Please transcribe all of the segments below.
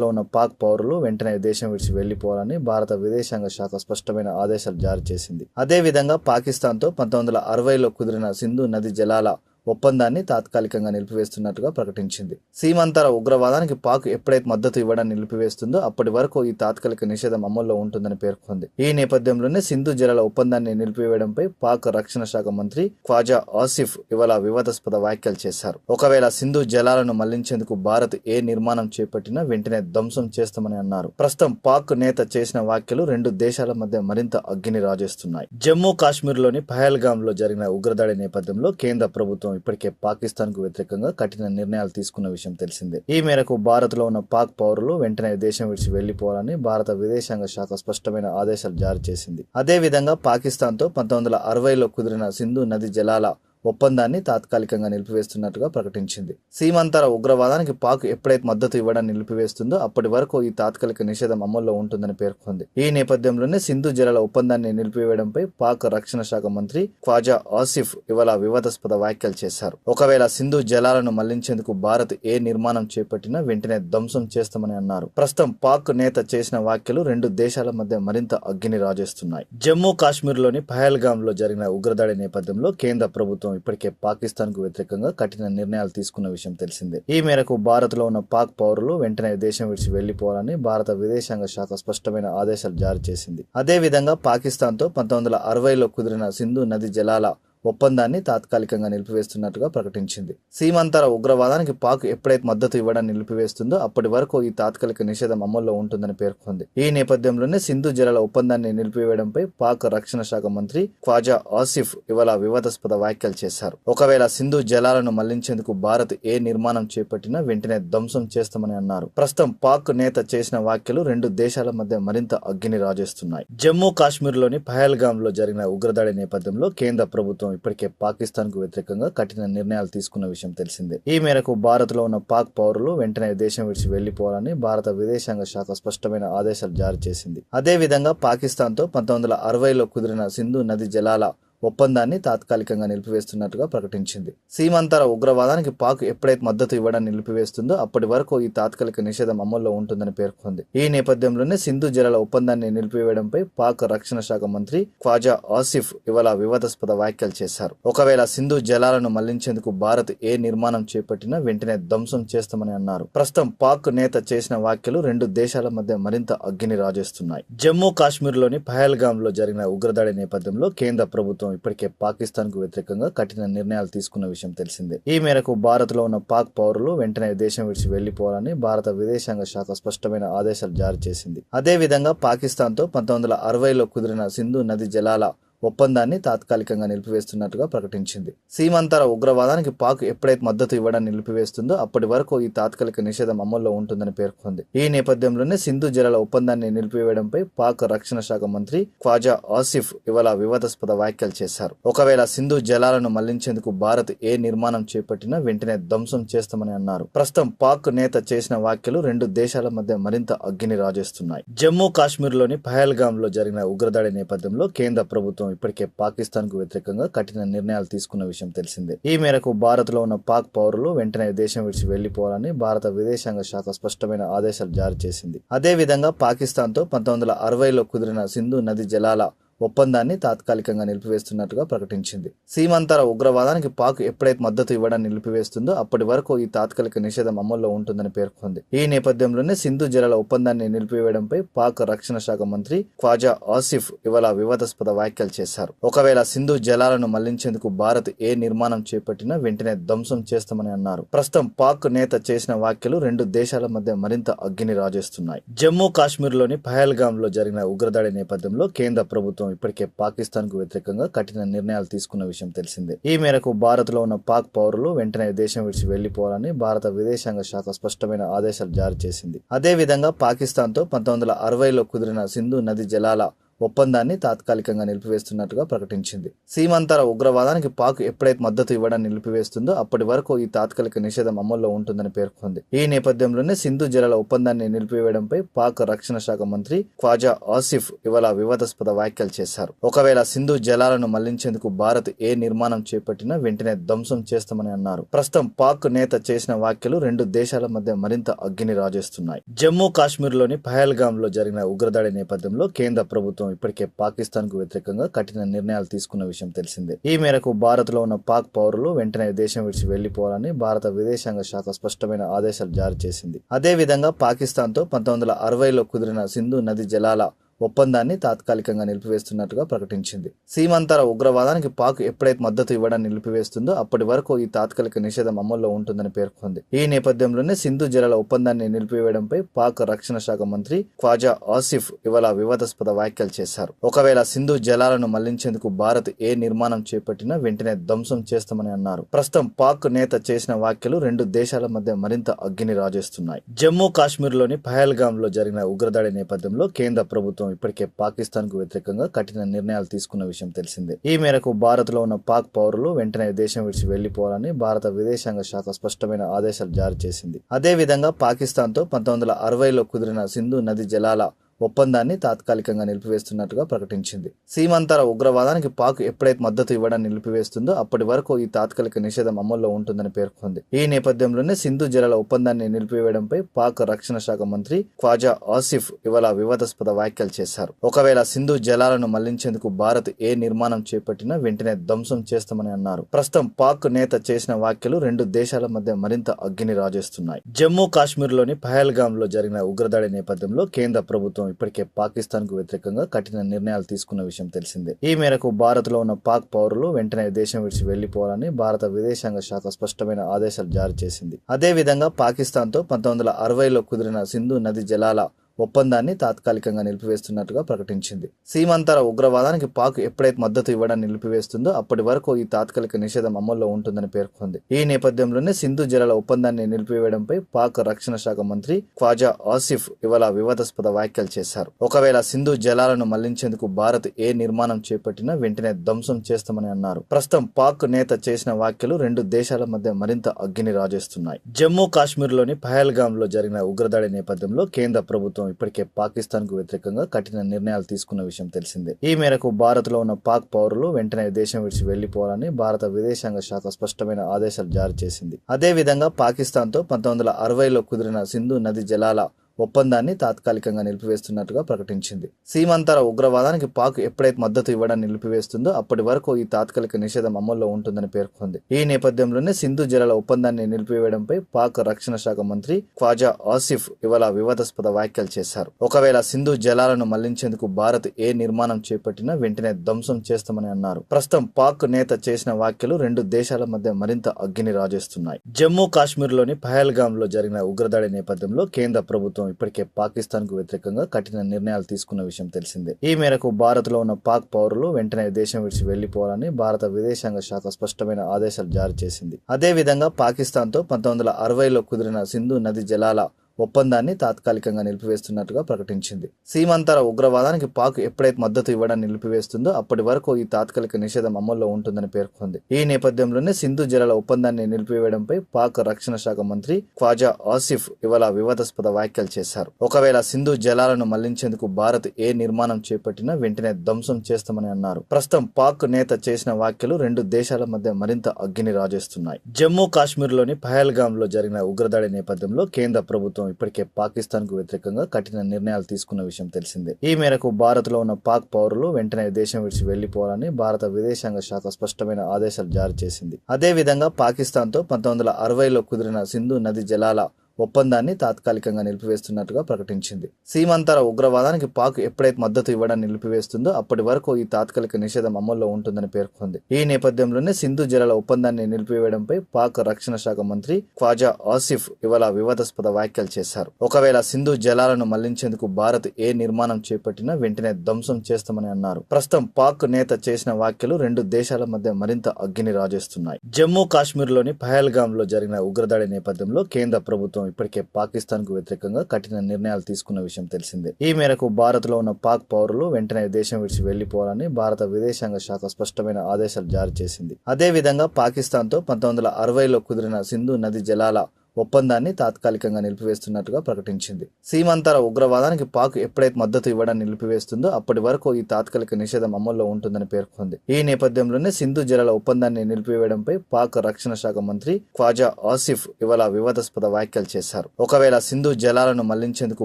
లో ఉన్న పాక్ పౌరులు వెంటనే దేశం విడిచి వెళ్ళిపోవాలని భారత విదేశాంగ శాఖ స్పష్టమైన ఆదేశాలు జారీ చేసింది. అదే విధంగా పాకిస్తాన్తో పంతొమ్మిది వందల అరవైలో కుదిరిన సింధు నది జలాల ఒప్పందాన్ని తాత్కాలికంగా నిలిపివేస్తున్నట్టుగా ప్రకటించింది. సీమాంతర ఉగ్రవాదానికి పాక్ ఎప్పుడైతే మద్దతు ఇవ్వడాన్ని నిలిపివేస్తుందో అప్పటి వరకు ఈ తాత్కాలిక నిషేధం అమల్లో ఉంటుందని పేర్కొంది. ఈ నేపథ్యంలోనే సింధు జలాల ఒప్పందాన్ని నిలిపివేయడంపై పాక్ రక్షణ శాఖ మంత్రి ఖ్వాజా ఆసిఫ్ ఇవాళ వివాదాస్పద వ్యాఖ్యలు చేశారు. ఒకవేళ సింధు జలాలను మళ్ళించేందుకు భారత్ ఏ నిర్మాణం చేపట్టినా వెంటనే ధ్వంసం చేస్తామని అన్నారు. ప్రస్తుతం పాక్ నేత చేసిన వ్యాఖ్యలు రెండు దేశాల మధ్య మరింత అగ్గిని రాజేస్తున్నాయి. జమ్మూ కాశ్మీర్లోని పహల్గామ్లో జరిగిన ఉగ్రదాడి నేపథ్యంలో కేంద్ర ప్రభుత్వం ఇప్పటికే పాకిస్తాన్కు వ్యతిరేకంగా కఠిన నిర్ణయాలు తీసుకున్న విషయం తెలిసిందే. ఈ మేరకు భారత్లో ఉన్న పాక్ పౌరులు వెంటనే దేశం విడిచి వెళ్ళిపోవాలని భారత విదేశాంగ శాఖ స్పష్టమైన ఆదేశాలు జారీ చేసింది. అదే విధంగా పాకిస్తాన్తో పంతొమ్మిది వందల అరవైలో కుదిరిన సింధు నది జలాల ఒప్పందాన్ని తాత్కాలికంగా నిలిపివేస్తున్నట్టుగా ప్రకటించింది. సీమాంతర ఉగ్రవాదానికి పాక్ ఎప్పుడైతే మద్దతు ఇవ్వడాన్ని నిలిపివేస్తుందో అప్పటి వరకు ఈ తాత్కాలిక నిషేధం అమల్లో ఉంటుందని పేర్కొంది. ఈ నేపథ్యంలోనే సింధు జలాల ఒప్పందాన్ని నిలిపివేయడంపై పాక్ రక్షణ శాఖ మంత్రి ఖ్వాజా ఆసిఫ్ ఇవాళ వివాదాస్పద వ్యాఖ్యలు చేశారు. ఒకవేళ సింధు జలాలను మళ్ళించేందుకు భారత్ ఏ నిర్మాణం చేపట్టినా వెంటనే ధ్వంసం చేస్తామని అన్నారు. ప్రస్తుతం పాక్ నేత చేసిన వ్యాఖ్యలు రెండు దేశాల మధ్య మరింత అగ్గిని రాజేస్తున్నాయి. జమ్మూ కాశ్మీర్లోని పహల్గామ్లో జరిగిన ఉగ్రదాడి నేపథ్యంలో కేంద్ర ప్రభుత్వం ఇప్పటికే పాకిస్తాన్కు వ్యతిరేకంగా కఠిన నిర్ణయాలు తీసుకున్న విషయం తెలిసిందే. ఈ మేరకు భారత్లో ఉన్న పాక్ పౌరులు వెంటనే దేశం విడిచి వెళ్ళిపోవాలని భారత విదేశాంగ శాఖ స్పష్టమైన ఆదేశాలు జారీ చేసింది. అదే విధంగా పాకిస్తాన్తో పంతొమ్మిది వందల అరవైలో కుదిరిన సింధు నది జలాల ఒప్పందాన్ని తాత్కాలికంగా నిలిపివేస్తున్నట్టుగా ప్రకటించింది. సీమాంతర ఉగ్రవాదానికి పాక్ ఎప్పుడైతే మద్దతు ఇవ్వడాన్ని నిలిపివేస్తుందో అప్పటి వరకు ఈ తాత్కాలిక నిషేధం అమల్లో ఉంటుందని పేర్కొంది. ఈ నేపథ్యంలోనే సింధు జలాల ఒప్పందాన్ని నిలిపివేయడంపై పాక్ రక్షణ శాఖ మంత్రి ఖ్వాజా ఆసిఫ్ ఇవాళ వివాదాస్పద వ్యాఖ్యలు చేశారు. ఒకవేళ సింధు జలాలను మళ్ళించేందుకు భారత్ ఏ నిర్మాణం చేపట్టినా వెంటనే ధ్వంసం చేస్తామని అన్నారు. ప్రస్తుతం పాక్ నేత చేసిన వ్యాఖ్యలు రెండు దేశాల మధ్య మరింత అగ్గిని రాజేస్తున్నాయి. జమ్మూ కాశ్మీర్లోని పహల్గామ్లో జరిగిన ఉగ్రదాడి నేపథ్యంలో కేంద్ర ప్రభుత్వం ఇప్పటికే పాకిస్తాన్కు వ్యతిరేకంగా కఠిన నిర్ణయాలు తీసుకున్న విషయం తెలిసిందే. ఈ మేరకు భారత్లో ఉన్న పాక్ పౌరులు వెంటనే దేశం విడిచి వెళ్ళిపోవాలని భారత విదేశాంగ శాఖ స్పష్టమైన ఆదేశాలు జారీ చేసింది. అదే విధంగా పాకిస్తాన్తో పంతొమ్మిది వందల అరవైలో కుదిరిన సింధు నది జలాల ఒప్పందాన్ని తాత్కాలికంగా నిలిపివేస్తున్నట్టుగా ప్రకటించింది. సీమాంతర ఉగ్రవాదానికి పాక్ ఎప్పుడైతే మద్దతు ఇవ్వడాన్ని నిలిపివేస్తుందో అప్పటి వరకు ఈ తాత్కాలిక నిషేధం అమల్లో ఉంటుందని పేర్కొంది. ఈ నేపథ్యంలోనే సింధు జలాల ఒప్పందాన్ని నిలిపివేయడంపై పాక్ రక్షణ శాఖ మంత్రి ఖ్వాజా ఆసిఫ్ ఇవాళ వివాదాస్పద వ్యాఖ్యలు చేశారు. ఒకవేళ సింధు జలాలను మళ్ళించేందుకు భారత్ ఏ నిర్మాణం చేపట్టినా వెంటనే ధ్వంసం చేస్తామని అన్నారు. ప్రస్తుతం పాక్ నేత చేసిన వ్యాఖ్యలు రెండు దేశాల మధ్య మరింత అగ్గిని రాజేస్తున్నాయి. జమ్మూ కాశ్మీర్లోని పహల్గామ్లో జరిగిన ఉగ్రదాడి నేపథ్యంలో కేంద్ర ప్రభుత్వం ఇప్పటికే పాకిస్తాన్కు వ్యతిరేకంగా కఠిన నిర్ణయాలు తీసుకున్న విషయం తెలిసిందే. ఈ మేరకు భారత్లో ఉన్న పాక్ పౌరులు వెంటనే దేశం విడిచి వెళ్ళిపోవాలని భారత విదేశాంగ శాఖ స్పష్టమైన ఆదేశాలు జారీ చేసింది. అదే విధంగా పాకిస్తాన్తో పంతొమ్మిది వందల అరవైలో కుదిరిన సింధు నది జలాల ఒప్పందాన్ని తాత్కాలికంగా నిలిపివేస్తున్నట్టుగా ప్రకటించింది. సీమాంతర ఉగ్రవాదానికి పాక్ ఎప్పుడైతే మద్దతు ఇవ్వడాన్ని నిలిపివేస్తుందో అప్పటి వరకు ఈ తాత్కాలిక నిషేధం అమల్లో ఉంటుందని పేర్కొంది. ఈ నేపథ్యంలోనే సింధు జలాల ఒప్పందాన్ని నిలిపివేయడంపై పాక్ రక్షణ శాఖ మంత్రి ఖ్వాజా ఆసిఫ్ ఇవాళ వివాదాస్పద వ్యాఖ్యలు చేశారు. ఒకవేళ సింధు జలాలను మళ్ళించేందుకు భారత్ ఏ నిర్మాణం చేపట్టినా వెంటనే ధ్వంసం చేస్తామని అన్నారు. ప్రస్తుతం పాక్ నేత చేసిన వ్యాఖ్యలు రెండు దేశాల మధ్య మరింత అగ్గిని రాజేస్తున్నాయి. జమ్మూ కాశ్మీర్లోని పహల్గామ్లో జరిగిన ఉగ్రదాడి నేపథ్యంలో కేంద్ర ప్రభుత్వం ఇప్పటికే పాకిస్తాన్కు వ్యతిరేకంగా కఠిన నిర్ణయాలు తీసుకున్న విషయం తెలిసిందే. ఈ మేరకు భారత్లో ఉన్న పాక్ పౌరులు వెంటనే దేశం విడిచి వెళ్ళిపోవాలని భారత విదేశాంగ శాఖ స్పష్టమైన ఆదేశాలు జారీ చేసింది. అదే విధంగా పాకిస్తాన్తో పంతొమ్మిది వందల అరవైలో కుదిరిన సింధు నది జలాల ఒప్పందాన్ని తాత్కాలికంగా నిలిపివేస్తున్నట్టుగా ప్రకటించింది. సీమాంతర ఉగ్రవాదానికి పాక్ ఎప్పుడైతే మద్దతు ఇవ్వడాన్ని నిలిపివేస్తుందో అప్పటి వరకు ఈ తాత్కాలిక నిషేధం అమల్లో ఉంటుందని పేర్కొంది. ఈ నేపథ్యంలోనే సింధు జలాల ఒప్పందాన్ని నిలిపివేయడంపై పాక్ రక్షణ శాఖ మంత్రి ఖ్వాజా ఆసిఫ్ ఇవాళ వివాదాస్పద వ్యాఖ్యలు చేశారు. ఒకవేళ సింధు జలాలను మళ్ళించేందుకు భారత్ ఏ నిర్మాణం చేపట్టినా వెంటనే ధ్వంసం చేస్తామని అన్నారు. ప్రస్తుతం పాక్ నేత చేసిన వ్యాఖ్యలు రెండు దేశాల మధ్య మరింత అగ్గిని రాజేస్తున్నాయి. జమ్మూ కాశ్మీర్లోని పహల్గామ్లో జరిగిన ఉగ్రదాడి నేపథ్యంలో కేంద్ర ప్రభుత్వం ఇప్పటికే పాకిస్తాన్కు వ్యతిరేకంగా కఠిన నిర్ణయాలు తీసుకున్న విషయం తెలిసిందే. ఈ మేరకు భారత్లో ఉన్న పాక్ పౌరులు వెంటనే దేశం విడిచి వెళ్ళిపోవాలని భారత విదేశాంగ శాఖ స్పష్టమైన ఆదేశాలు జారీ చేసింది. అదే విధంగా పాకిస్తాన్తో పంతొమ్మిది వందల అరవైలో కుదిరిన సింధు నది జలాల ఒప్పందాన్ని తాత్కాలికంగా నిలిపివేస్తున్నట్టుగా ప్రకటించింది. సీమాంతర ఉగ్రవాదానికి పాక్ ఎప్పుడైతే మద్దతు ఇవ్వడాన్ని నిలిపివేస్తుందో అప్పటి వరకు ఈ తాత్కాలిక నిషేధం అమల్లో ఉంటుందని పేర్కొంది. ఈ నేపథ్యంలోనే సింధు జలాల ఒప్పందాన్ని నిలిపివేయడంపై పాక్ రక్షణ శాఖ మంత్రి ఖ్వాజా ఆసిఫ్ ఇవాళ వివాదాస్పద వ్యాఖ్యలు చేశారు. ఒకవేళ సింధు జలాలను మళ్ళించేందుకు భారత్ ఏ నిర్మాణం చేపట్టినా వెంటనే ధ్వంసం చేస్తామని అన్నారు. ప్రస్తుతం పాక్ నేత చేసిన వ్యాఖ్యలు రెండు దేశాల మధ్య మరింత అగ్గిని రాజేస్తున్నాయి. జమ్మూ కాశ్మీర్లోని పహల్గామ్లో జరిగిన ఉగ్రదాడి నేపథ్యంలో కేంద్ర ప్రభుత్వం ఇప్పటికే పాకిస్తాన్కు వ్యతిరేకంగా కఠిన నిర్ణయాలు తీసుకున్న విషయం తెలిసిందే. ఈ మేరకు భారత్లో ఉన్న పాక్ పౌరులు వెంటనే దేశం విడిచి వెళ్ళిపోవాలని భారత విదేశాంగ శాఖ స్పష్టమైన ఆదేశాలు జారీ చేసింది. అదే విధంగా పాకిస్తాన్తో పంతొమ్మిది వందల అరవైలో కుదిరిన సింధు నది జలాల ఒప్పందాన్ని తాత్కాలికంగా నిలిపివేస్తున్నట్టుగా ప్రకటించింది. సీమాంతర ఉగ్రవాదానికి పాక్ ఎప్పుడైతే మద్దతు ఇవ్వడాన్ని నిలిపివేస్తుందో అప్పటి వరకు ఈ తాత్కాలిక నిషేధం అమల్లో ఉంటుందని పేర్కొంది. ఈ నేపథ్యంలోనే సింధు జలాల ఒప్పందాన్ని నిలిపివేయడంపై పాక్ రక్షణ శాఖ మంత్రి ఖ్వాజా ఆసిఫ్ ఇవాళ వివాదాస్పద వ్యాఖ్యలు చేశారు. ఒకవేళ సింధు జలాలను మళ్ళించేందుకు భారత్ ఏ నిర్మాణం చేపట్టినా వెంటనే ధ్వంసం చేస్తామని అన్నారు. ప్రస్తుతం పాక్ నేత చేసిన వ్యాఖ్యలు రెండు దేశాల మధ్య మరింత అగ్గిని రాజేస్తున్నాయి. జమ్మూ కాశ్మీర్లోని పహల్గామ్లో జరిగిన ఉగ్రదాడి నేపథ్యంలో కేంద్ర ప్రభుత్వం ఇప్పటికే పాకిస్తాన్కు వ్యతిరేకంగా కఠిన నిర్ణయాలు తీసుకున్న విషయం తెలిసిందే. ఈ మేరకు భారత్లో ఉన్న పాక్ పౌరులు వెంటనే దేశం విడిచి వెళ్ళిపోవాలని భారత విదేశాంగ శాఖ స్పష్టమైన ఆదేశాలు జారీ చేసింది. అదే విధంగా పాకిస్తాన్తో పంతొమ్మిది వందల అరవైలో కుదిరిన సింధు నది జలాల ఒప్పందాన్ని తాత్కాలికంగా నిలిపివేస్తున్నట్టుగా ప్రకటించింది. సీమాంతర ఉగ్రవాదానికి పాక్ ఎప్పుడైతే మద్దతు ఇవ్వడాన్ని నిలిపివేస్తుందో అప్పటి వరకు ఈ తాత్కాలిక నిషేధం అమల్లో ఉంటుందని పేర్కొంది. ఈ నేపథ్యంలోనే సింధు జలాల ఒప్పందాన్ని నిలిపివేయడంపై పాక్ రక్షణ శాఖ మంత్రి ఖ్వాజా ఆసిఫ్ ఇవాళ వివాదాస్పద వ్యాఖ్యలు చేశారు. ఒకవేళ సింధు జలాలను మళ్ళించేందుకు భారత్ ఏ నిర్మాణం చేపట్టినా వెంటనే ధ్వంసం చేస్తామని అన్నారు. ప్రస్తుతం పాక్ నేత చేసిన వ్యాఖ్యలు రెండు దేశాల మధ్య మరింత అగ్గిని రాజేస్తున్నాయి. జమ్మూ కాశ్మీర్లోని పహల్గామ్లో జరిగిన ఉగ్రదాడి నేపథ్యంలో కేంద్ర ప్రభుత్వం ఇప్పటికే పాకిస్తాన్కు వ్యతిరేకంగా కఠిన నిర్ణయాలు తీసుకున్న విషయం తెలిసిందే. ఈ మేరకు భారత్లో ఉన్న పాక్ పౌరులు వెంటనే దేశం విడిచి వెళ్ళిపోవాలని భారత విదేశాంగ శాఖ స్పష్టమైన ఆదేశాలు జారీ చేసింది. అదే విధంగా పాకిస్తాన్తో పంతొమ్మిది వందల అరవైలో కుదిరిన సింధు నది జలాల ఒప్పందాన్ని తాత్కాలికంగా నిలిపివేస్తున్నట్టుగా ప్రకటించింది. సీమాంతర ఉగ్రవాదానికి పాక్ ఎప్పుడైతే మద్దతు ఇవ్వడాన్ని నిలిపివేస్తుందో అప్పటి వరకు ఈ తాత్కాలిక నిషేధం అమల్లో ఉంటుందని పేర్కొంది. ఈ నేపథ్యంలోనే సింధు జలాల ఒప్పందాన్ని నిలిపివేయడంపై పాక్ రక్షణ శాఖ మంత్రి ఖ్వాజా ఆసిఫ్ ఇవాళ వివాదాస్పద వ్యాఖ్యలు చేశారు. ఒకవేళ సింధు జలాలను మళ్ళించేందుకు భారత్ ఏ నిర్మాణం చేపట్టినా వెంటనే ధ్వంసం చేస్తామని అన్నారు. ప్రస్తుతం పాక్ నేత చేసిన వ్యాఖ్యలు రెండు దేశాల మధ్య మరింత అగ్గిని రాజేస్తున్నాయి. జమ్మూ కాశ్మీర్లోని పహల్గామ్లో జరిగిన ఉగ్రదాడి నేపథ్యంలో కేంద్ర ప్రభుత్వం ఇప్పటికే పాకిస్తాన్కు వ్యతిరేకంగా కఠిన నిర్ణయాలు తీసుకున్న విషయం తెలిసిందే. ఈ మేరకు భారత్లో ఉన్న పాక్ పౌరులు వెంటనే దేశం విడిచి వెళ్ళిపోవాలని భారత విదేశాంగ శాఖ స్పష్టమైన ఆదేశాలు జారీ చేసింది. అదే విధంగా పాకిస్తాన్తో పంతొమ్మిది వందల అరవైలో కుదిరిన సింధు నది జలాల ఒప్పందాన్ని తాత్కాలికంగా నిలిపివేస్తున్నట్టుగా ప్రకటించింది. సీమాంతర ఉగ్రవాదానికి పాక్ ఎప్పుడైతే మద్దతు ఇవ్వడాన్ని నిలిపివేస్తుందో అప్పటి వరకు ఈ తాత్కాలిక నిషేధం అమల్లో ఉంటుందని పేర్కొంది. ఈ నేపథ్యంలోనే సింధు జలాల ఒప్పందాన్ని నిలిపివేయడంపై పాక్ రక్షణ శాఖ మంత్రి ఖ్వాజా ఆసిఫ్ ఇవాళ వివాదాస్పద వ్యాఖ్యలు చేశారు. ఒకవేళ సింధు జలాలను మళ్ళించేందుకు భారత్ ఏ నిర్మాణం చేపట్టినా వెంటనే ధ్వంసం చేస్తామని అన్నారు. ప్రస్తుతం పాక్ నేత చేసిన వ్యాఖ్యలు రెండు దేశాల మధ్య మరింత అగ్గిని రాజేస్తున్నాయి. జమ్మూ కాశ్మీర్లోని పహల్గామ్లో జరిగిన ఉగ్రదాడి నేపథ్యంలో కేంద్ర ప్రభుత్వం ఇప్పటికే పాకిస్తాన్కు వ్యతిరేకంగా కఠిన నిర్ణయాలు తీసుకున్న విషయం తెలిసిందే. ఈ మేరకు భారత్లో ఉన్న పాక్ పౌరులు వెంటనే దేశం విడిచి వెళ్ళిపోవాలని భారత విదేశాంగ శాఖ స్పష్టమైన ఆదేశాలు జారీ చేసింది. అదే విధంగా పాకిస్తాన్తో పంతొమ్మిది వందల అరవైలో కుదిరిన సింధు నది జలాల ఒప్పందాన్ని తాత్కాలికంగా నిలిపివేస్తున్నట్టుగా ప్రకటించింది. సీమాంతర ఉగ్రవాదానికి పాక్ ఎప్పుడైతే మద్దతు ఇవ్వడాన్ని నిలిపివేస్తుందో అప్పటి వరకు ఈ తాత్కాలిక నిషేధం అమల్లో ఉంటుందని పేర్కొంది. ఈ నేపథ్యంలోనే సింధు జలాల ఒప్పందాన్ని నిలిపివేయడంపై పాక్ రక్షణ శాఖ మంత్రి ఖ్వాజా ఆసిఫ్ ఇవాళ వివాదాస్పద వ్యాఖ్యలు చేశారు. ఒకవేళ సింధు జలాలను మళ్ళించేందుకు భారత్ ఏ నిర్మాణం చేపట్టినా వెంటనే ధ్వంసం చేస్తామని అన్నారు. ప్రస్తుతం పాక్ నేత చేసిన వ్యాఖ్యలు రెండు దేశాల మధ్య మరింత అగ్గిని రాజేస్తున్నాయి. జమ్మూ కాశ్మీర్లోని పహల్గామ్లో జరిగిన ఉగ్రదాడి నేపథ్యంలో కేంద్ర ప్రభుత్వం ఇప్పటికే పాకిస్తాన్కు వ్యతిరేకంగా కఠిన నిర్ణయాలు తీసుకున్న విషయం తెలిసిందే. ఈ మేరకు భారత్లో ఉన్న పాక్ పౌరులు వెంటనే దేశం విడిచి వెళ్ళిపోవాలని భారత విదేశాంగ శాఖ స్పష్టమైన ఆదేశాలు జారీ చేసింది. అదే విధంగా పాకిస్తాన్తో పంతొమ్మిది వందల అరవైలో కుదిరిన సింధు నది జలాల ఒప్పందాన్ని తాత్కాలికంగా నిలిపివేస్తున్నట్టుగా ప్రకటించింది. సీమాంతర ఉగ్రవాదానికి పాక్ ఎప్పుడైతే మద్దతు ఇవ్వడాన్ని నిలిపివేస్తుందో అప్పటి వరకు ఈ తాత్కాలిక నిషేధం అమల్లో ఉంటుందని పేర్కొంది. ఈ నేపథ్యంలోనే సింధు జలాల ఒప్పందాన్ని నిలిపివేయడంపై పాక్ రక్షణ శాఖ మంత్రి ఖ్వాజా ఆసిఫ్ ఇవాళ వివాదాస్పద వ్యాఖ్యలు చేశారు. ఒకవేళ సింధు జలాలను మళ్ళించేందుకు భారత్ ఏ నిర్మాణం చేపట్టినా వెంటనే ధ్వంసం చేస్తామని అన్నారు. ప్రస్తుతం పాక్ నేత చేసిన వ్యాఖ్యలు రెండు దేశాల మధ్య మరింత అగ్గిని రాజేస్తున్నాయి. జమ్మూ కాశ్మీర్లోని పహల్గామ్లో జరిగిన ఉగ్రదాడి నేపథ్యంలో కేంద్ర ప్రభుత్వం ఇప్పటికే పాకిస్తాన్కు వ్యతిరేకంగా కఠిన నిర్ణయాలు తీసుకున్న విషయం తెలిసిందే. ఈ మేరకు భారత్లో ఉన్న పాక్ పౌరులు వెంటనే దేశం విడిచి వెళ్ళిపోవాలని భారత విదేశాంగ శాఖ స్పష్టమైన ఆదేశాలు జారీ చేసింది. అదే విధంగా పాకిస్తాన్తో పంతొమ్మిది వందల అరవైలో కుదిరిన సింధు నది జలాల ఒప్పందాన్ని తాత్కాలికంగా నిలిపివేస్తున్నట్టుగా ప్రకటించింది. సీమాంతర ఉగ్రవాదానికి పాక్ ఎప్పుడైతే మద్దతు ఇవ్వడాన్ని నిలిపివేస్తుందో అప్పటి వరకు ఈ తాత్కాలిక నిషేధం అమల్లో ఉంటుందని పేర్కొంది. ఈ నేపథ్యంలోనే సింధు జలాల ఒప్పందాన్ని నిలిపివేయడంపై పాక్ రక్షణ శాఖ మంత్రి ఖ్వాజా ఆసిఫ్ ఇవాళ వివాదాస్పద వ్యాఖ్యలు చేశారు. ఒకవేళ సింధు జలాలను మళ్ళించేందుకు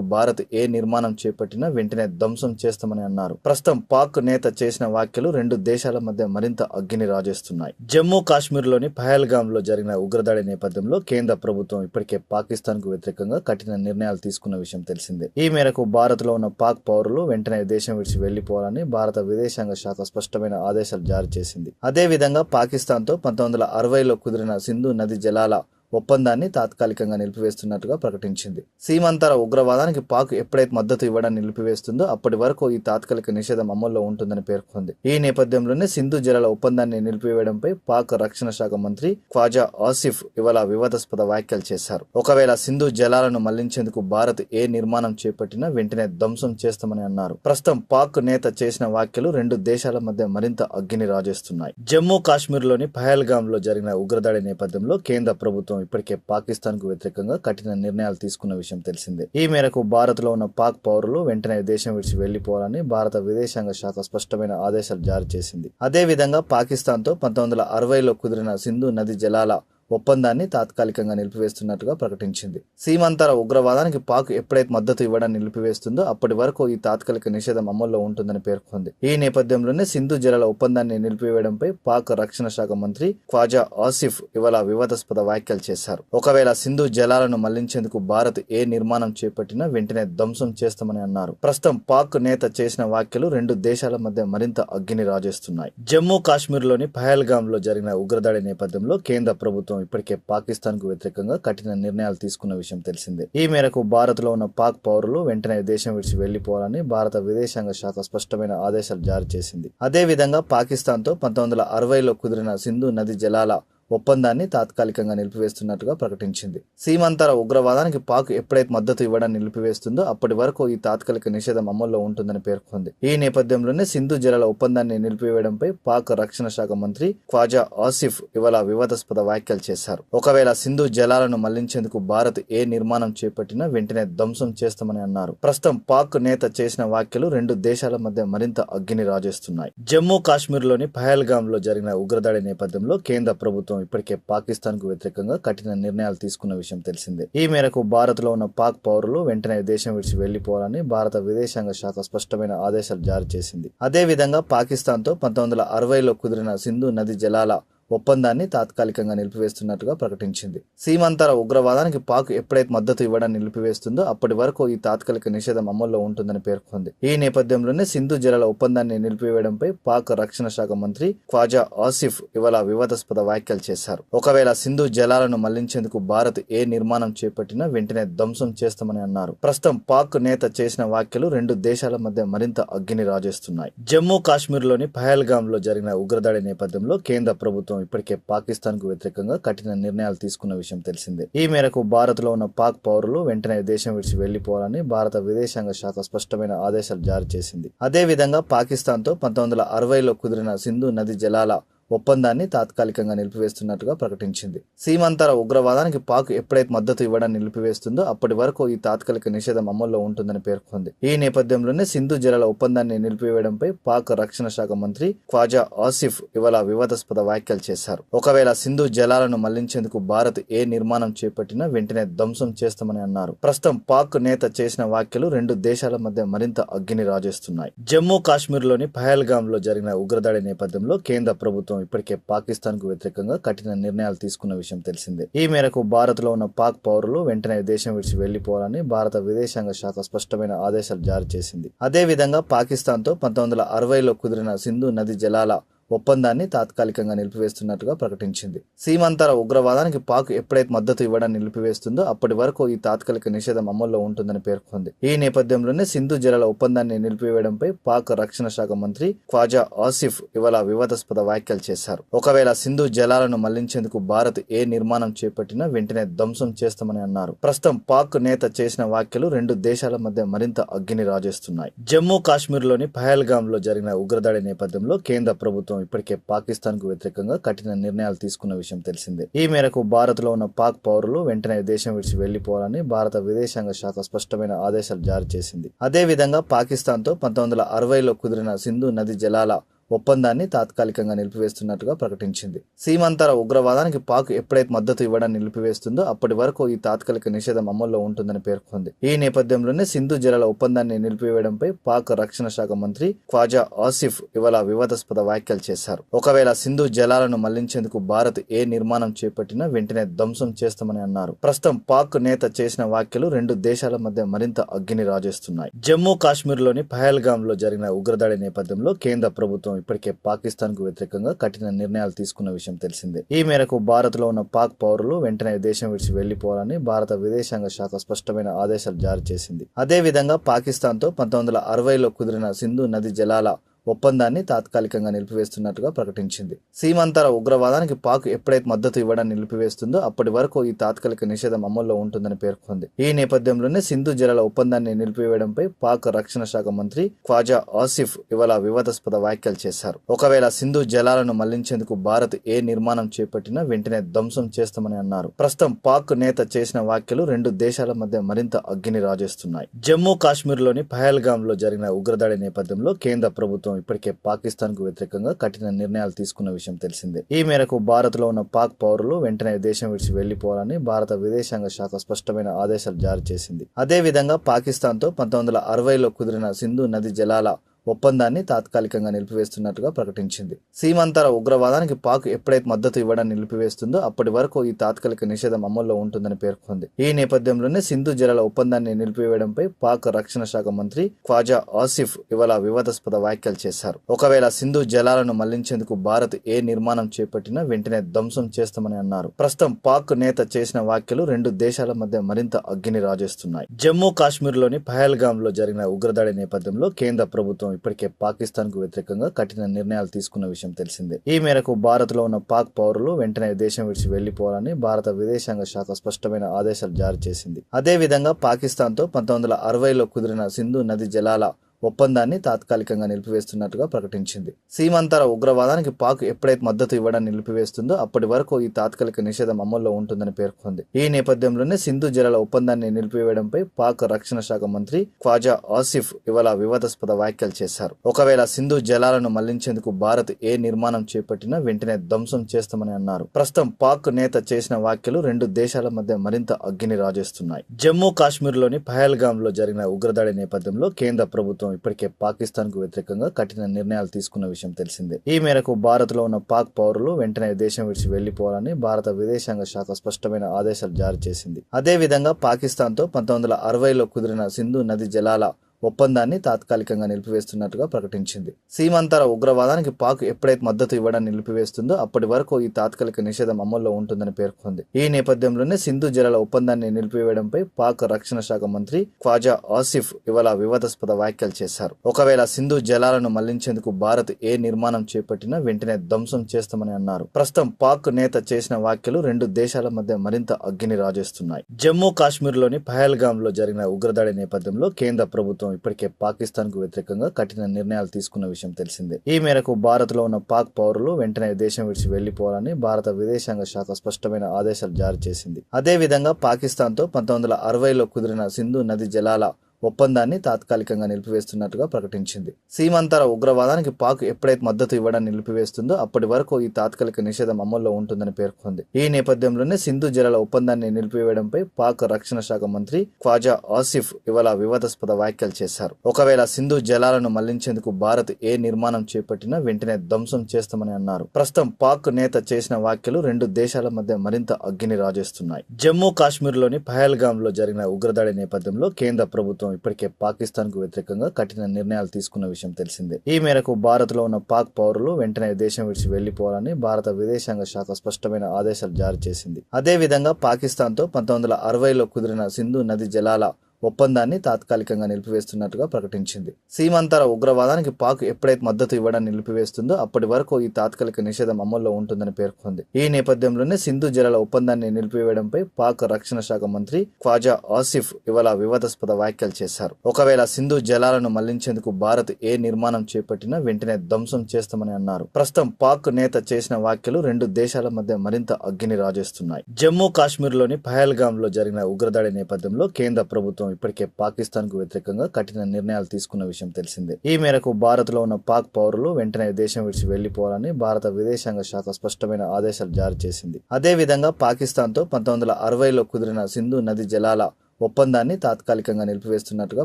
భారత్ ఏ నిర్మాణం చేపట్టినా వెంటనే ధ్వంసం చేస్తామని అన్నారు. ప్రస్తుతం పాక్ నేత చేసిన వ్యాఖ్యలు రెండు దేశాల మధ్య మరింత అగ్గిని రాజేస్తున్నాయి. జమ్మూ కాశ్మీర్లోని పహల్గామ్లో జరిగిన ఉగ్రదాడి నేపథ్యంలో కేంద్ర ప్రభుత్వం ఇప్పటికే పాకిస్తాన్కు వ్యతిరేకంగా కఠిన నిర్ణయాలు తీసుకున్న విషయం తెలిసిందే. ఈ మేరకు భారత్లో ఉన్న పాక్ పౌరులు వెంటనే దేశం విడిచి వెళ్ళిపోవాలని భారత విదేశాంగ శాఖ స్పష్టమైన ఆదేశాలు జారీ చేసింది. అదే విధంగా పాకిస్తాన్తో పంతొమ్మిది వందల అరవైలో కుదిరిన సింధు నది జలాల ఒప్పందాన్ని తాత్కాలికంగా నిలిపివేస్తున్నట్టుగా ప్రకటించింది. సీమాంతర ఉగ్రవాదానికి పాక్ ఎప్పుడైతే మద్దతు ఇవ్వడాన్ని నిలిపివేస్తుందో అప్పటి వరకు ఈ తాత్కాలిక నిషేధం అమల్లో ఉంటుందని పేర్కొంది. ఈ నేపథ్యంలోనే సింధు జలాల ఒప్పందాన్ని నిలిపివేయడంపై పాక్ రక్షణ శాఖ మంత్రి ఖ్వాజా ఆసిఫ్ ఇవాళ వివాదాస్పద వ్యాఖ్యలు చేశారు. ఒకవేళ సింధు జలాలను మళ్ళించేందుకు భారత్ ఏ నిర్మాణం చేపట్టినా వెంటనే ధ్వంసం చేస్తామని అన్నారు. ప్రస్తుతం పాక్ నేత చేసిన వ్యాఖ్యలు రెండు దేశాల మధ్య మరింత అగ్గిని రాజేస్తున్నాయి. జమ్మూ కాశ్మీర్లోని పహల్గామ్లో జరిగిన ఉగ్రదాడి నేపథ్యంలో కేంద్ర ప్రభుత్వం ఇప్పటికే పాకిస్తాన్కు వ్యతిరేకంగా కఠిన నిర్ణయాలు తీసుకున్న విషయం తెలిసిందే. ఈ మేరకు భారత్లో ఉన్న పాక్ పౌరులు వెంటనే దేశం విడిచి వెళ్ళిపోవాలని భారత విదేశాంగ శాఖ స్పష్టమైన ఆదేశాలు జారీ చేసింది. అదే విధంగా పాకిస్తాన్తో పంతొమ్మిది వందల అరవైలో కుదిరిన సింధు నది జలాల ఒప్పందాన్ని తాత్కాలికంగా నిలిపివేస్తున్నట్టుగా ప్రకటించింది. సీమాంతర ఉగ్రవాదానికి పాక్ ఎప్పుడైతే మద్దతు ఇవ్వడాన్ని నిలిపివేస్తుందో అప్పటి వరకు ఈ తాత్కాలిక నిషేధం అమల్లో ఉంటుందని పేర్కొంది. ఈ నేపథ్యంలోనే సింధు జలాల ఒప్పందాన్ని నిలిపివేయడంపై పాక్ రక్షణ శాఖ మంత్రి ఖ్వాజా ఆసిఫ్ ఇవాళ వివాదాస్పద వ్యాఖ్యలు చేశారు. ఒకవేళ సింధు జలాలను మళ్ళించేందుకు భారత్ ఏ నిర్మాణం చేపట్టినా వెంటనే ధ్వంసం చేస్తామని అన్నారు. ప్రస్తుతం పాక్ నేత చేసిన వ్యాఖ్యలు రెండు దేశాల మధ్య మరింత అగ్గిని రాజేస్తున్నాయి. జమ్మూ కాశ్మీర్లోని పహల్గామ్లో జరిగిన ఉగ్రదాడి నేపథ్యంలో కేంద్ర ప్రభుత్వం ఇప్పటికే పాకిస్తాన్కు వ్యతిరేకంగా కఠిన నిర్ణయాలు తీసుకున్న విషయం తెలిసిందే. ఈ మేరకు భారత్లో ఉన్న పాక్ పౌరులు వెంటనే దేశం విడిచి వెళ్ళిపోవాలని భారత విదేశాంగ శాఖ స్పష్టమైన ఆదేశాలు జారీ చేసింది. అదే విధంగా పాకిస్తాన్తో పంతొమ్మిది వందల అరవైలో కుదిరిన సింధు నది జలాల ఒప్పందాన్ని తాత్కాలికంగా నిలిపివేస్తున్నట్టుగా ప్రకటించింది. సీమాంతర ఉగ్రవాదానికి పాక్ ఎప్పుడైతే మద్దతు ఇవ్వడాన్ని నిలిపివేస్తుందో అప్పటి వరకు ఈ తాత్కాలిక నిషేధం అమల్లో ఉంటుందని పేర్కొంది. ఈ నేపథ్యంలోనే సింధు జలాల ఒప్పందాన్ని నిలిపివేయడంపై పాక్ రక్షణ శాఖ మంత్రి ఖ్వాజా ఆసిఫ్ ఇవాళ వివాదాస్పద వ్యాఖ్యలు చేశారు. ఒకవేళ సింధు జలాలను మళ్ళించేందుకు భారత్ ఏ నిర్మాణం చేపట్టినా వెంటనే ధ్వంసం చేస్తామని అన్నారు. ప్రస్తుతం పాక్ నేత చేసిన వ్యాఖ్యలు రెండు దేశాల మధ్య మరింత అగ్గిని రాజేస్తున్నాయి. జమ్మూ కాశ్మీర్లోని పహల్గామ్లో జరిగిన ఉగ్రదాడి నేపథ్యంలో కేంద్ర ప్రభుత్వం ఇప్పటికే పాకిస్తాన్కు వ్యతిరేకంగా కఠిన నిర్ణయాలు తీసుకున్న విషయం తెలిసిందే. ఈ మేరకు భారత్లో ఉన్న పాక్ పౌరులు వెంటనే దేశం విడిచి వెళ్ళిపోవాలని భారత విదేశాంగ శాఖ స్పష్టమైన ఆదేశాలు జారీ చేసింది. అదే విధంగా పాకిస్తాన్తో పంతొమ్మిది వందల అరవైలో కుదిరిన సింధు నది జలాల ఒప్పందాన్ని తాత్కాలికంగా నిలిపివేస్తున్నట్టుగా ప్రకటించింది. సీమాంతర ఉగ్రవాదానికి పాక్ ఎప్పుడైతే మద్దతు ఇవ్వడాన్ని నిలిపివేస్తుందో అప్పటి వరకు ఈ తాత్కాలిక నిషేధం అమల్లో ఉంటుందని పేర్కొంది. ఈ నేపథ్యంలోనే సింధు జలాల ఒప్పందాన్ని నిలిపివేయడంపై పాక్ రక్షణ శాఖ మంత్రి ఖ్వాజా ఆసిఫ్ ఇవాళ వివాదాస్పద వ్యాఖ్యలు చేశారు. ఒకవేళ సింధు జలాలను మళ్ళించేందుకు భారత్ ఏ నిర్మాణం చేపట్టినా వెంటనే ధ్వంసం చేస్తామని అన్నారు. ప్రస్తుతం పాక్ నేత చేసిన వ్యాఖ్యలు రెండు దేశాల మధ్య మరింత అగ్గిని రాజేస్తున్నాయి. జమ్మూ కాశ్మీర్లోని పహల్గామ్లో జరిగిన ఉగ్రదాడి నేపథ్యంలో కేంద్ర ప్రభుత్వం ఇప్పటికే పాకిస్తాన్కు వ్యతిరేకంగా కఠిన నిర్ణయాలు తీసుకున్న విషయం తెలిసిందే. ఈ మేరకు భారత్లో ఉన్న పాక్ పౌరులు వెంటనే దేశం విడిచి వెళ్ళిపోవాలని భారత విదేశాంగ శాఖ స్పష్టమైన ఆదేశాలు జారీ చేసింది. అదే విధంగా పాకిస్తాన్తో పంతొమ్మిది వందల అరవైలో కుదిరిన సింధు నది జలాల ఒప్పందాన్ని తాత్కాలికంగా నిలిపివేస్తున్నట్టుగా ప్రకటించింది. సీమాంతర ఉగ్రవాదానికి పాక్ ఎప్పుడైతే మద్దతు ఇవ్వడాన్ని నిలిపివేస్తుందో అప్పటి వరకు ఈ తాత్కాలిక నిషేధం అమల్లో ఉంటుందని పేర్కొంది. ఈ నేపథ్యంలోనే సింధు జలాల ఒప్పందాన్ని నిలిపివేయడంపై పాక్ రక్షణ శాఖ మంత్రి ఖ్వాజా ఆసిఫ్ ఇవాళ వివాదాస్పద వ్యాఖ్యలు చేశారు. ఒకవేళ సింధు జలాలను మళ్ళించేందుకు భారత్ ఏ నిర్మాణం చేపట్టినా వెంటనే ధ్వంసం చేస్తామని అన్నారు. ప్రస్తుతం పాక్ నేత చేసిన వ్యాఖ్యలు రెండు దేశాల మధ్య మరింత అగ్గిని రాజేస్తున్నాయి. జమ్మూ కాశ్మీర్లోని పహల్గామ్లో జరిగిన ఉగ్రదాడి నేపథ్యంలో కేంద్ర ప్రభుత్వం ఇప్పటికే పాకిస్తాన్కు వ్యతిరేకంగా కఠిన నిర్ణయాలు తీసుకున్న విషయం తెలిసిందే. ఈ మేరకు భారత్లో ఉన్న పాక్ పౌరులు వెంటనే దేశం విడిచి వెళ్ళిపోవాలని భారత విదేశాంగ శాఖ స్పష్టమైన ఆదేశాలు జారీ చేసింది. అదే విధంగా పాకిస్తాన్తో పంతొమ్మిది వందల అరవైలో కుదిరిన సింధు నది జలాల ఒప్పందాన్ని తాత్కాలికంగా నిలిపివేస్తున్నట్టుగా ప్రకటించింది. సీమాంతర ఉగ్రవాదానికి పాక్ ఎప్పుడైతే మద్దతు ఇవ్వడాన్ని నిలిపివేస్తుందో అప్పటి వరకు ఈ తాత్కాలిక నిషేధం అమల్లో ఉంటుందని పేర్కొంది. ఈ నేపథ్యంలోనే సింధు జలాల ఒప్పందాన్ని నిలిపివేయడంపై పాక్ రక్షణ శాఖ మంత్రి ఖ్వాజా ఆసిఫ్ ఇవాళ వివాదాస్పద వ్యాఖ్యలు చేశారు. ఒకవేళ సింధు జలాలను మళ్ళించేందుకు భారత్ ఏ నిర్మాణం చేపట్టినా వెంటనే ధ్వంసం చేస్తామని అన్నారు. ప్రస్తుతం పాక్ నేత చేసిన వ్యాఖ్యలు రెండు దేశాల మధ్య మరింత అగ్గిని రాజేస్తున్నాయి. జమ్మూ కాశ్మీర్లోని పహల్గామ్లో జరిగిన ఉగ్రదాడి నేపథ్యంలో కేంద్ర ప్రభుత్వం ఇప్పటికే పాకిస్తాన్కు వ్యతిరేకంగా కఠిన నిర్ణయాలు తీసుకున్న విషయం తెలిసిందే. ఈ మేరకు భారత్లో ఉన్న పాక్ పౌరులు వెంటనే దేశం విడిచి వెళ్ళిపోవాలని భారత విదేశాంగ శాఖ స్పష్టమైన ఆదేశాలు జారీ చేసింది. అదే విధంగా పాకిస్తాన్తో పంతొమ్మిది వందల అరవైలో కుదిరిన సింధు నది జలాల ఒప్పందాన్ని తాత్కాలికంగా నిలిపివేస్తున్నట్టుగా ప్రకటించింది. సీమాంతర ఉగ్రవాదానికి పాక్ ఎప్పుడైతే మద్దతు ఇవ్వడాన్ని నిలిపివేస్తుందో అప్పటి వరకు ఈ తాత్కాలిక నిషేధం అమల్లో ఉంటుందని పేర్కొంది. ఈ నేపథ్యంలోనే సింధు జలాల ఒప్పందాన్ని నిలిపివేయడంపై పాక్ రక్షణ శాఖ మంత్రి ఖ్వాజా ఆసిఫ్ ఇవాళ వివాదాస్పద వ్యాఖ్యలు చేశారు. ఒకవేళ సింధు జలాలను మళ్ళించేందుకు భారత్ ఏ నిర్మాణం చేపట్టినా వెంటనే ధ్వంసం చేస్తామని అన్నారు. ప్రస్తుతం పాక్ నేత చేసిన వ్యాఖ్యలు రెండు దేశాల మధ్య మరింత అగ్గిని రాజేస్తున్నాయి. జమ్మూ కాశ్మీర్లోని పహల్గామ్లో జరిగిన ఉగ్రదాడి నేపథ్యంలో కేంద్ర ప్రభుత్వం ఇప్పటికే పాకిస్తాన్కు వ్యతిరేకంగా కఠిన నిర్ణయాలు తీసుకున్న విషయం తెలిసిందే. ఈ మేరకు భారత్లో ఉన్న పాక్ పౌరులు వెంటనే దేశం విడిచి వెళ్ళిపోవాలని భారత విదేశాంగ శాఖ స్పష్టమైన ఆదేశాలు జారీ చేసింది. అదే విధంగా పాకిస్తాన్తో పంతొమ్మిది వందల అరవైలో కుదిరిన సింధు నది జలాల ఒప్పందాన్ని తాత్కాలికంగా నిలిపివేస్తున్నట్టుగా ప్రకటించింది. సీమాంతర ఉగ్రవాదానికి పాక్ ఎప్పుడైతే మద్దతు ఇవ్వడాన్ని నిలిపివేస్తుందో అప్పటి వరకు ఈ తాత్కాలిక నిషేధం అమల్లో ఉంటుందని పేర్కొంది. ఈ నేపథ్యంలోనే సింధు జలాల ఒప్పందాన్ని నిలిపివేయడంపై పాక్ రక్షణ శాఖ మంత్రి ఖ్వాజా ఆసిఫ్ ఇవాళ వివాదాస్పద వ్యాఖ్యలు చేశారు. ఒకవేళ సింధు జలాలను మళ్ళించేందుకు భారత్ ఏ నిర్మాణం చేపట్టినా వెంటనే ధ్వంసం చేస్తామని అన్నారు. ప్రస్తుతం పాక్ నేత చేసిన వ్యాఖ్యలు రెండు దేశాల మధ్య మరింత అగ్గిని రాజేస్తున్నాయి. జమ్మూ కాశ్మీర్లోని పహల్గామ్లో జరిగిన ఉగ్రదాడి నేపథ్యంలో కేంద్ర ప్రభుత్వం ఇప్పటికే పాకిస్తాన్కు వ్యతిరేకంగా కఠిన నిర్ణయాలు తీసుకున్న విషయం తెలిసిందే. ఈ మేరకు భారత్లో ఉన్న పాక్ పౌరులు వెంటనే దేశం విడిచి వెళ్ళిపోవాలని భారత విదేశాంగ శాఖ స్పష్టమైన ఆదేశాలు జారీ చేసింది. అదే విధంగా పాకిస్తాన్తో పంతొమ్మిది వందల అరవైలో కుదిరిన సింధు నది జలాల ఒప్పందాన్ని తాత్కాలికంగా నిలిపివేస్తున్నట్టుగా ప్రకటించింది. సీమాంతర ఉగ్రవాదానికి పాక్ ఎప్పుడైతే మద్దతు ఇవ్వడాన్ని నిలిపివేస్తుందో అప్పటి వరకు ఈ తాత్కాలిక నిషేధం అమల్లో ఉంటుందని పేర్కొంది. ఈ నేపథ్యంలోనే సింధు జలాల ఒప్పందాన్ని నిలిపివేయడంపై పాక్ రక్షణ శాఖ మంత్రి ఖ్వాజా ఆసిఫ్ ఇవాళ వివాదాస్పద వ్యాఖ్యలు చేశారు. ఒకవేళ సింధు జలాలను మళ్ళించేందుకు భారత్ ఏ నిర్మాణం చేపట్టినా వెంటనే ధ్వంసం చేస్తామని అన్నారు. ప్రస్తుతం పాక్ నేత చేసిన వ్యాఖ్యలు రెండు దేశాల మధ్య మరింత అగ్గిని రాజేస్తున్నాయి. జమ్మూ కాశ్మీర్లోని పహల్గామ్లో జరిగిన ఉగ్రదాడి నేపథ్యంలో కేంద్ర ప్రభుత్వం ఇప్పటికే పాకిస్తాన్కు వ్యతిరేకంగా కఠిన నిర్ణయాలు తీసుకున్న విషయం తెలిసిందే. ఈ మేరకు భారత్లో ఉన్న పాక్ పౌరులు వెంటనే దేశం విడిచి వెళ్ళిపోవాలని భారత విదేశాంగ శాఖ స్పష్టమైన ఆదేశాలు జారీ చేసింది. అదే విధంగా పాకిస్తాన్తో పంతొమ్మిది వందల అరవైలో కుదిరిన సింధు నది జలాల ఒప్పందాన్ని తాత్కాలికంగా నిలిపివేస్తున్నట్టుగా ప్రకటించింది. సీమాంతర ఉగ్రవాదానికి పాక్ ఎప్పుడైతే మద్దతు ఇవ్వడాన్ని నిలిపివేస్తుందో అప్పటి వరకు ఈ తాత్కాలిక నిషేధం అమల్లో ఉంటుందని పేర్కొంది. ఈ నేపథ్యంలోనే సింధు జలాల ఒప్పందాన్ని నిలిపివేయడంపై పాక్ రక్షణ శాఖ మంత్రి ఖ్వాజా ఆసిఫ్ ఇవాళ వివాదాస్పద వ్యాఖ్యలు చేశారు. ఒకవేళ సింధు జలాలను మళ్ళించేందుకు భారత్ ఏ నిర్మాణం చేపట్టినా వెంటనే ధ్వంసం చేస్తామని అన్నారు. ప్రస్తుతం పాక్ నేత చేసిన వ్యాఖ్యలు రెండు దేశాల మధ్య మరింత అగ్గిని రాజేస్తున్నాయి. జమ్మూ కాశ్మీర్లోని పహల్గామ్లో జరిగిన ఉగ్రదాడి నేపథ్యంలో కేంద్ర ప్రభుత్వం ఇప్పటికే పాకిస్తాన్కు వ్యతిరేకంగా కఠిన నిర్ణయాలు తీసుకున్న విషయం తెలిసిందే. ఈ మేరకు భారత్లో ఉన్న పాక్ పౌరులు వెంటనే దేశం విడిచి వెళ్ళిపోవాలని భారత విదేశాంగ శాఖ స్పష్టమైన ఆదేశాలు జారీ చేసింది. అదే విధంగా పాకిస్తాన్తో పంతొమ్మిది వందల అరవైలో కుదిరిన సింధు నది జలాల ఒప్పందాన్ని తాత్కాలికంగా నిలిపివేస్తున్నట్టుగా ప్రకటించింది. సీమాంతర ఉగ్రవాదానికి పాక్ ఎప్పుడైతే మద్దతు ఇవ్వడాన్ని నిలిపివేస్తుందో అప్పటి వరకు ఈ తాత్కాలిక నిషేధం అమల్లో ఉంటుందని పేర్కొంది. ఈ నేపథ్యంలోనే సింధు జలాల ఒప్పందాన్ని నిలిపివేయడంపై పాక్ రక్షణ శాఖ మంత్రి ఖ్వాజా ఆసిఫ్ ఇవాళ వివాదాస్పద వ్యాఖ్యలు చేశారు. ఒకవేళ సింధు జలాలను మళ్ళించేందుకు భారత్ ఏ నిర్మాణం చేపట్టినా వెంటనే ధ్వంసం చేస్తామని అన్నారు. ప్రస్తుతం పాక్ నేత చేసిన వ్యాఖ్యలు రెండు దేశాల మధ్య మరింత అగ్గిని రాజేస్తున్నాయి. జమ్మూ కాశ్మీర్లోని పహల్గామ్లో జరిగిన ఉగ్రదాడి నేపథ్యంలో కేంద్ర ప్రభుత్వం ఇప్పటికే పాకిస్తాన్కు వ్యతిరేకంగా కఠిన నిర్ణయాలు తీసుకున్న విషయం తెలిసిందే. ఈ మేరకు భారత్లో ఉన్న పాక్ పౌరులు వెంటనే దేశం విడిచి వెళ్ళిపోవాలని భారత విదేశాంగ శాఖ స్పష్టమైన ఆదేశాలు జారీ చేసింది. అదే విధంగా పాకిస్తాన్తో పంతొమ్మిది వందల అరవైలో కుదిరిన సింధు నది జలాల ఒప్పందాన్ని తాత్కాలికంగా నిలిపివేస్తున్నట్టుగా ప్రకటించింది. సీమాంతర ఉగ్రవాదానికి పాక్ ఎప్పుడైతే మద్దతు ఇవ్వడాన్ని నిలిపివేస్తుందో అప్పటి వరకు ఈ తాత్కాలిక నిషేధం అమల్లో ఉంటుందని పేర్కొంది. ఈ నేపథ్యంలోనే సింధు జలాల ఒప్పందాన్ని నిలిపివేయడంపై పాక్ రక్షణ శాఖ మంత్రి ఖ్వాజా ఆసిఫ్ ఇవాళ వివాదాస్పద వ్యాఖ్యలు చేశారు. ఒకవేళ సింధు జలాలను మళ్ళించేందుకు భారత్ ఏ నిర్మాణం చేపట్టినా వెంటనే ధ్వంసం చేస్తామని అన్నారు. ప్రస్తుతం పాక్ నేత చేసిన వ్యాఖ్యలు రెండు దేశాల మధ్య మరింత అగ్గిని రాజేస్తున్నాయి. జమ్మూ కాశ్మీర్లోని పహల్గామ్లో జరిగిన ఉగ్రదాడి నేపథ్యంలో కేంద్ర ప్రభుత్వం ప్రభుత్వం ఇప్పటికే పాకిస్తాన్కు వ్యతిరేకంగా కఠిన నిర్ణయాలు తీసుకున్న విషయం తెలిసిందే. ఈ మేరకు భారత్లో ఉన్న పాక్ పౌరులు వెంటనే దేశం విడిచి వెళ్ళిపోవాలని భారత విదేశాంగ శాఖ స్పష్టమైన ఆదేశాలు జారీ చేసింది. అదే విధంగా పాకిస్తాన్తో పంతొమ్మిది వందల అరవైలో కుదిరిన సింధు నది జలాల ఒప్పందాన్ని తాత్కాలికంగా నిలిపివేస్తున్నట్టుగా ప్రకటించింది. సీమాంతర ఉగ్రవాదానికి పాక్ ఎప్పుడైతే మద్దతు ఇవ్వడాన్ని నిలిపివేస్తుందో అప్పటి వరకు ఈ తాత్కాలిక నిషేధం అమల్లో ఉంటుందని పేర్కొంది. ఈ నేపథ్యంలోనే సింధు జలాల ఒప్పందాన్ని నిలిపివేయడంపై పాక్ రక్షణ శాఖ మంత్రి ఖ్వాజా ఆసిఫ్ ఇవాళ వివాదాస్పద వ్యాఖ్యలు చేశారు. ఒకవేళ సింధు జలాలను మళ్ళించేందుకు భారత్ ఏ నిర్మాణం చేపట్టినా వెంటనే ధ్వంసం చేస్తామని అన్నారు. ప్రస్తుతం పాక్ నేత చేసిన వ్యాఖ్యలు రెండు దేశాల మధ్య మరింత అగ్గిని రాజేస్తున్నాయి. జమ్మూ కాశ్మీర్లోని పహల్గామ్లో జరిగిన ఉగ్రదాడి నేపథ్యంలో కేంద్ర ప్రభుత్వం ఇప్పటికే పాకిస్తాన్కు వ్యతిరేకంగా కఠిన నిర్ణయాలు తీసుకున్న విషయం తెలిసిందే. ఈ మేరకు భారత్లో ఉన్న పాక్ పౌరులు వెంటనే దేశం విడిచి వెళ్ళిపోవాలని భారత విదేశాంగ శాఖ స్పష్టమైన ఆదేశాలు జారీ చేసింది. అదే విధంగా పాకిస్తాన్తో పంతొమ్మిది వందల అరవైలో కుదిరిన సింధు నది జలాల ఒప్పందాన్ని తాత్కాలికంగా నిలిపివేస్తున్నట్టుగా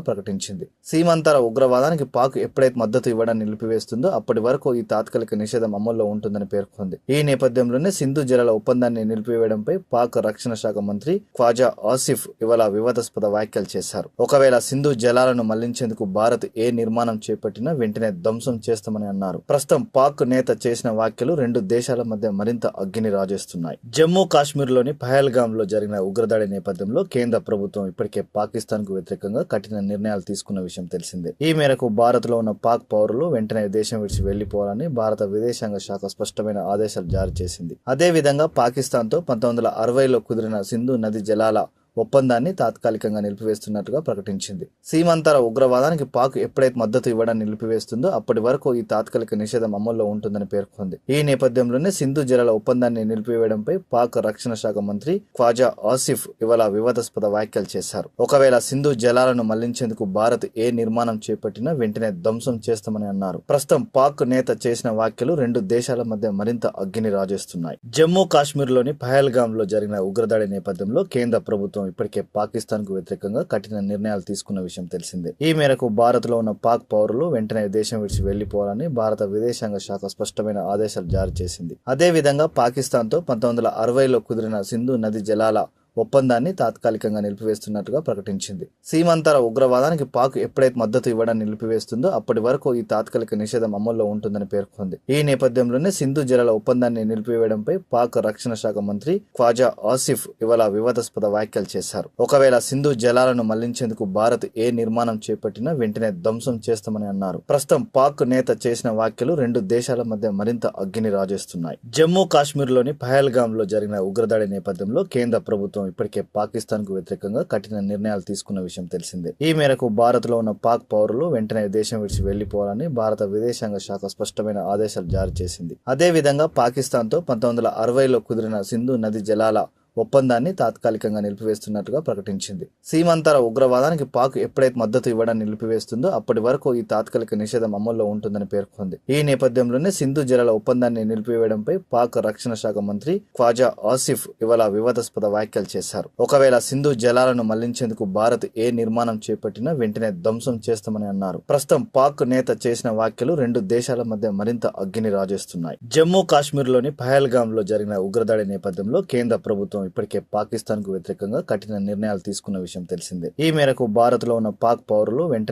ప్రకటించింది. సీమాంతర ఉగ్రవాదానికి పాక్ ఎప్పుడైతే మద్దతు ఇవ్వడాన్ని నిలిపివేస్తుందో అప్పటి వరకు ఈ తాత్కాలిక నిషేధం అమల్లో ఉంటుందని పేర్కొంది. ఈ నేపథ్యంలోనే సింధు జలాల ఒప్పందాన్ని నిలిపివేయడంపై పాక్ రక్షణ శాఖ మంత్రి ఖ్వాజా ఆసిఫ్ ఇవాళ వివాదాస్పద వ్యాఖ్యలు చేశారు. ఒకవేళ సింధు జలాలను మళ్ళించేందుకు భారత్ ఏ నిర్మాణం చేపట్టినా వెంటనే ధ్వంసం చేస్తామని అన్నారు. ప్రస్తుతం పాక్ నేత చేసిన వ్యాఖ్యలు రెండు దేశాల మధ్య మరింత అగ్గిని రాజేస్తున్నాయి. జమ్మూ కాశ్మీర్లోని పహల్గామ్లో జరిగిన ఉగ్రదాడి నేపథ్యంలో కేంద్ర ప్రభుత్వం ఇప్పటికే పాకిస్తాన్కు వ్యతిరేకంగా కఠిన నిర్ణయాలు తీసుకున్న విషయం తెలిసిందే. ఈ మేరకు భారత్లో ఉన్న పాక్ పౌరులు వెంటనే దేశం విడిచి వెళ్ళిపోవాలని భారత విదేశాంగ శాఖ స్పష్టమైన ఆదేశాలు జారీ చేసింది. అదే విధంగా పాకిస్తాన్తో పంతొమ్మిది వందల అరవైలో కుదిరిన సింధు నది జలాల ఒప్పందాన్ని తాత్కాలికంగా నిలిపివేస్తున్నట్టుగా ప్రకటించింది. సీమాంతర ఉగ్రవాదానికి పాక్ ఎప్పుడైతే మద్దతు ఇవ్వడాన్ని నిలిపివేస్తుందో అప్పటి వరకు ఈ తాత్కాలిక నిషేధం అమల్లో ఉంటుందని పేర్కొంది. ఈ నేపథ్యంలోనే సింధు జలాల ఒప్పందాన్ని నిలిపివేయడంపై పాక్ రక్షణ శాఖ మంత్రి ఖ్వాజా ఆసిఫ్ ఇవాళ వివాదాస్పద వ్యాఖ్యలు చేశారు. ఒకవేళ సింధు జలాలను మళ్ళించేందుకు భారత్ ఏ నిర్మాణం చేపట్టినా వెంటనే ధ్వంసం చేస్తామని అన్నారు. ప్రస్తుతం పాక్ నేత చేసిన వ్యాఖ్యలు రెండు దేశాల మధ్య మరింత అగ్గిని రాజేస్తున్నాయి. జమ్మూ కాశ్మీర్లోని పహల్గామ్లో జరిగిన ఉగ్రదాడి నేపథ్యంలో కేంద్ర ప్రభుత్వం ఇప్పటికే పాకిస్తాన్కు వ్యతిరేకంగా కఠిన నిర్ణయాలు తీసుకున్న విషయం తెలిసిందే. ఈ మేరకు భారత్లో ఉన్న పాక్ పౌరులు వెంటనే దేశం విడిచి వెళ్ళిపోవాలని భారత విదేశాంగ శాఖ స్పష్టమైన ఆదేశాలు జారీ చేసింది. అదే విధంగా పాకిస్తాన్తో పంతొమ్మిది వందల అరవైలో కుదిరిన సింధు నది జలాల ఒప్పందాన్ని తాత్కాలికంగా నిలిపివేస్తున్నట్టుగా ప్రకటించింది. సీమాంతర ఉగ్రవాదానికి పాక్ ఎప్పుడైతే మద్దతు ఇవ్వడాన్ని నిలిపివేస్తుందో అప్పటి వరకు ఈ తాత్కాలిక నిషేధం అమల్లో ఉంటుందని పేర్కొంది. ఈ నేపథ్యంలోనే సింధు జలాల ఒప్పందాన్ని నిలిపివేయడంపై పాక్ రక్షణ శాఖ మంత్రి ఖ్వాజా ఆసిఫ్ ఇవాళ వివాదాస్పద వ్యాఖ్యలు చేశారు. ఒకవేళ సింధు జలాలను మళ్ళించేందుకు భారత్ ఏ నిర్మాణం చేపట్టినా వెంటనే ధ్వంసం చేస్తామని అన్నారు. ప్రస్తుతం పాక్ నేత చేసిన వ్యాఖ్యలు రెండు దేశాల మధ్య మరింత అగ్గిని రాజేస్తున్నాయి. జమ్మూ కాశ్మీర్లోని పహల్గామ్లో జరిగిన ఉగ్రదాడి నేపథ్యంలో కేంద్ర ప్రభుత్వం ఇప్పటికే పాకిస్తాన్కు వ్యతిరేకంగా కఠిన నిర్ణయాలు తీసుకున్న విషయం తెలిసిందే. ఈ మేరకు భారత్లో ఉన్న పాక్ పౌరులు వెంటనే దేశం విడిచి వెళ్ళిపోవాలని భారత విదేశాంగ శాఖ స్పష్టమైన ఆదేశాలు జారీ చేసింది. అదే విధంగా పాకిస్తాన్తో పంతొమ్మిది వందల అరవైలో కుదిరిన సింధు నది జలాల ఒప్పందాన్ని తాత్కాలికంగా నిలిపివేస్తున్నట్టుగా ప్రకటించింది. సీమాంతర ఉగ్రవాదానికి పాక్ ఎప్పుడైతే మద్దతు ఇవ్వడాన్ని నిలిపివేస్తుందో అప్పటి వరకు ఈ తాత్కాలిక నిషేధం అమల్లో ఉంటుందని పేర్కొంది. ఈ నేపథ్యంలోనే సింధు జలాల ఒప్పందాన్ని నిలిపివేయడంపై పాక్ రక్షణ శాఖ మంత్రి ఖ్వాజా ఆసిఫ్ ఇవాళ వివాదాస్పద వ్యాఖ్యలు చేశారు. ఒకవేళ సింధు జలాలను మళ్ళించేందుకు భారత్ ఏ నిర్మాణం చేపట్టినా వెంటనే ధ్వంసం చేస్తామని అన్నారు. ప్రస్తుతం పాక్ నేత చేసిన వ్యాఖ్యలు రెండు దేశాల మధ్య మరింత అగ్గిని రాజేస్తున్నాయి. జమ్మూ కాశ్మీర్లోని పహల్గామ్లో జరిగిన ఉగ్రదాడి నేపథ్యంలో కేంద్ర ప్రభుత్వం ప్రభుత్వం ఇప్పటికే పాకిస్తాన్కు వ్యతిరేకంగా కఠిన నిర్ణయాలు తీసుకున్న విషయం తెలిసిందే. ఈ మేరకు భారత్లో ఉన్న పాక్ పౌరులు వెంటనే